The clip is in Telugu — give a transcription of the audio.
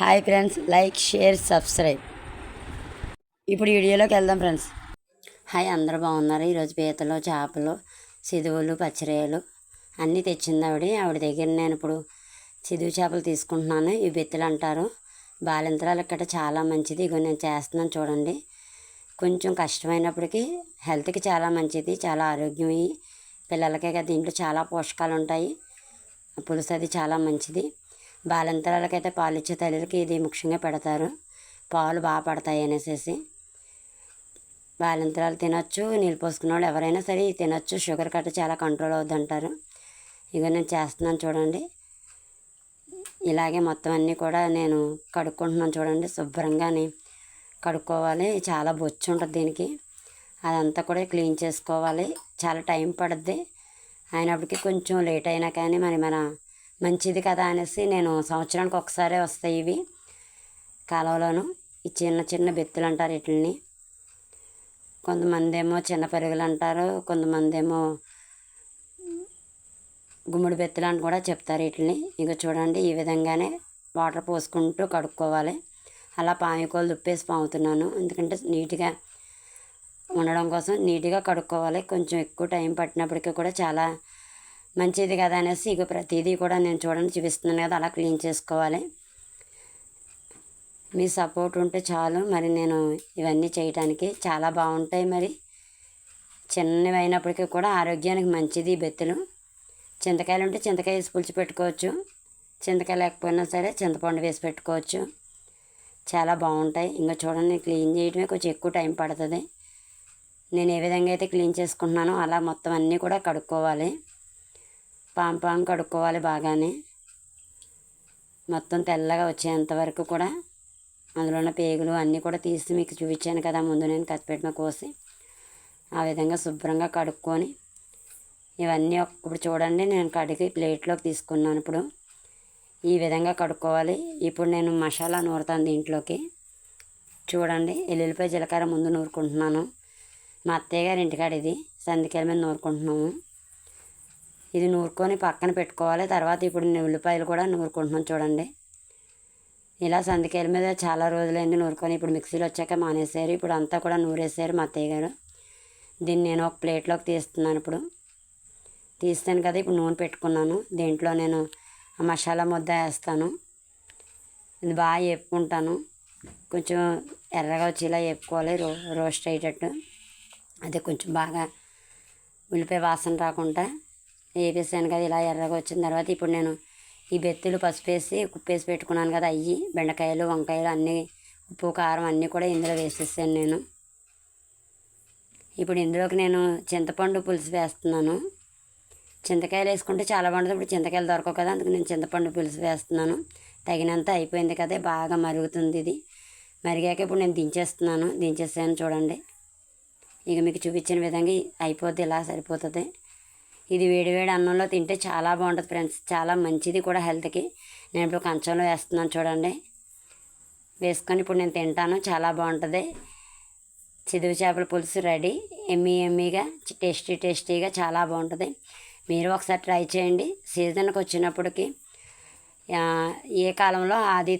Hi friends like share subscribe. ఇప్పుడు వీడియోలోకి వెళ్దాం ఫ్రెండ్స్. హాయ్ అందరూ బాగున్నారు? ఈరోజు పీతలు చేపలు సిదువులు పచ్చిరేయలు అన్నీ తెచ్చింది ఆవిడ. ఆవిడ దగ్గర నేను ఇప్పుడు సిదువు చేపలు తీసుకుంటున్నాను. ఇవి బెత్తులు అంటారు. బాలింతరాలు ఇక్కడ చాలా మంచిది. ఇగో నేను చేస్తున్నాను చూడండి. కొంచెం కష్టమైనప్పటికీ హెల్త్కి చాలా మంచిది. చాలా ఆరోగ్యం పిల్లలకే కదా. దీంట్లో చాలా పోషకాలు ఉంటాయి. పులుసు అది చాలా మంచిది. బాలంతరాలకైతే పాలు ఇచ్చే తల్లులకి ఇది ముఖ్యంగా పెడతారు. పాలు బాగా పడతాయి అనేసి బాలంతరాలు తినొచ్చు నీళ్ళు పోసుకున్న వాళ్ళు ఎవరైనా సరే తినొచ్చు. షుగర్ కట్ట చాలా కంట్రోల్ అవుద్దంటారు. ఇక నేను చేస్తున్నాను చూడండి. ఇలాగే మొత్తం అన్నీ కూడా నేను కడుక్కుంటున్నాను చూడండి. శుభ్రంగానే కడుక్కోవాలి. చాలా బొచ్చు ఉంటుంది దీనికి. అదంతా కూడా క్లీన్ చేసుకోవాలి. చాలా టైం పడుద్ది. అయినప్పటికీ కొంచెం లేట్ అయినా కానీ మరి మన మంచిది కదా అనేసి నేను సంవత్సరానికి ఒకసారే వస్తాయి ఇవి కాలువలోను. ఈ చిన్న చిన్న బెత్తులు అంటారు వీటిని కొంతమంది ఏమో చిన్న పరుగులు అంటారు కొంతమంది ఏమో గుమ్మడి బెత్తులు అని కూడా చెప్తారు వీటిని ఇక చూడండి ఈ విధంగానే వాటర్ పోసుకుంటూ కడుక్కోవాలి. అలా పామికోలు దుప్పేసి పాముతున్నాను. ఎందుకంటే నీట్గా ఉండడం కోసం నీట్గా కడుక్కోవాలి. కొంచెం ఎక్కువ టైం పట్టినప్పటికీ కూడా చాలా మంచిది కదా అనేసి ఇక ప్రతిదీ కూడా నేను చూడండి చూపిస్తున్నాను కదా అలా క్లీన్ చేసుకోవాలి. మీ సపోర్ట్ ఉంటే చాలు. మరి నేను ఇవన్నీ చేయటానికి చాలా బాగుంటాయి మరి. చిన్నవి అయినప్పటికీ కూడా ఆరోగ్యానికి మంచిది బెత్తలు బెత్తులు. చింతకాయలు ఉంటే చింతకాయ వేసి పులిచి పెట్టుకోవచ్చు. చింతకాయ లేకపోయినా సరే చింతపండు వేసి పెట్టుకోవచ్చు. చాలా బాగుంటాయి. ఇంకా చూడండి క్లీన్ చేయడమే కొంచెం ఎక్కువ టైం పడుతుంది. నేను ఏ విధంగా అయితే క్లీన్ చేసుకుంటున్నానో అలా మొత్తం అన్నీ కూడా కడుక్కోవాలి. పాము పాము కడుక్కోవాలి బాగానే. మొత్తం తెల్లగా వచ్చేంత వరకు కూడా అందులో ఉన్న పేగులు అన్నీ కూడా తీసి మీకు చూపించాను కదా ముందు నేను కత్తిపెట్టిన కోసి. ఆ విధంగా శుభ్రంగా కడుక్కొని ఇవన్నీ ఇప్పుడు చూడండి నేను కడిగి ప్లేట్లోకి తీసుకున్నాను ఇప్పుడు. ఈ విధంగా కడుక్కోవాలి. ఇప్పుడు నేను మసాలా నూరుతాను దీంట్లోకి. చూడండి ఎల్లుల్లిపాయ జీలకర్ర ముందు నూరుకుంటున్నాను. మా అత్తయ్య గారి ఇంటికాడ ఇది సందికాయల మీద నూరుకుంటున్నాము. ఇది నూరుకొని పక్కన పెట్టుకోవాలి. తర్వాత ఇప్పుడు నేను ఉల్లిపాయలు కూడా నూరుకుంటున్నాను చూడండి. ఇలా సందికాయల మీద చాలా రోజులైంది నూరుకొని ఇప్పుడు మిక్సీలో వచ్చాక మానేశారు. ఇప్పుడు అంతా కూడా నూరేసారు మా అత్తయ్య గారు. దీన్ని నేను ఒక ప్లేట్లోకి తీస్తున్నాను ఇప్పుడు. తీస్తాను కదా ఇప్పుడు నూనె పెట్టుకున్నాను. దీంట్లో నేను మసాలా ముద్ద వేస్తాను. ఇది బాగా వేపుకుంటాను. కొంచెం ఎర్రగా వచ్చేలా వేపుకోవాలి. రో రోస్ట్ అయ్యేటట్టు. అదే కొంచెం బాగా ఉల్లిపాయ వాసన రాకుండా వేపేసాను కదా ఇలా ఎర్రగా వచ్చిన తర్వాత ఇప్పుడు నేను ఈ బెత్తులు పసుపు వేసి ఉప్పు వేసి పెట్టుకున్నాను కదా అవి బెండకాయలు వంకాయలు అన్నీ ఉప్పు కారం అన్నీ కూడా ఇందులో వేసేసాను నేను. ఇప్పుడు ఇందులోకి నేను చింతపండు పులుసు వేస్తున్నాను. చింతకాయలు వేసుకుంటే చాలా బాగుంటుంది. ఇప్పుడు చింతకాయలు దొరకవు కదా అందుకు నేను చింతపండు పులుసు వేస్తున్నాను. తగినంత అయిపోయింది కదా బాగా మరుగుతుంది ఇది. మరిగాక ఇప్పుడు నేను దించేస్తున్నాను. దించేసాను చూడండి. ఇక మీకు చూపించిన విధంగా అయిపోద్ది ఇలా సరిపోతుంది. ఇది వేడివేడి అన్నంలో తింటే చాలా బాగుంటుంది ఫ్రెండ్స్. చాలా మంచిది కూడా హెల్త్కి. నేను ఇప్పుడు కంచంలో వేస్తున్నాను చూడండి. వేసుకొని ఇప్పుడు నేను తింటాను. చాలా బాగుంటుంది. చిదువు చేపల పులుసు రెడీ. ఎమ్మీ ఎమ్మీగా టేస్టీ టేస్టీగా చాలా బాగుంటుంది. మీరు ఒకసారి ట్రై చేయండి. సీజన్కి వచ్చినప్పటికి ఏ కాలంలో అది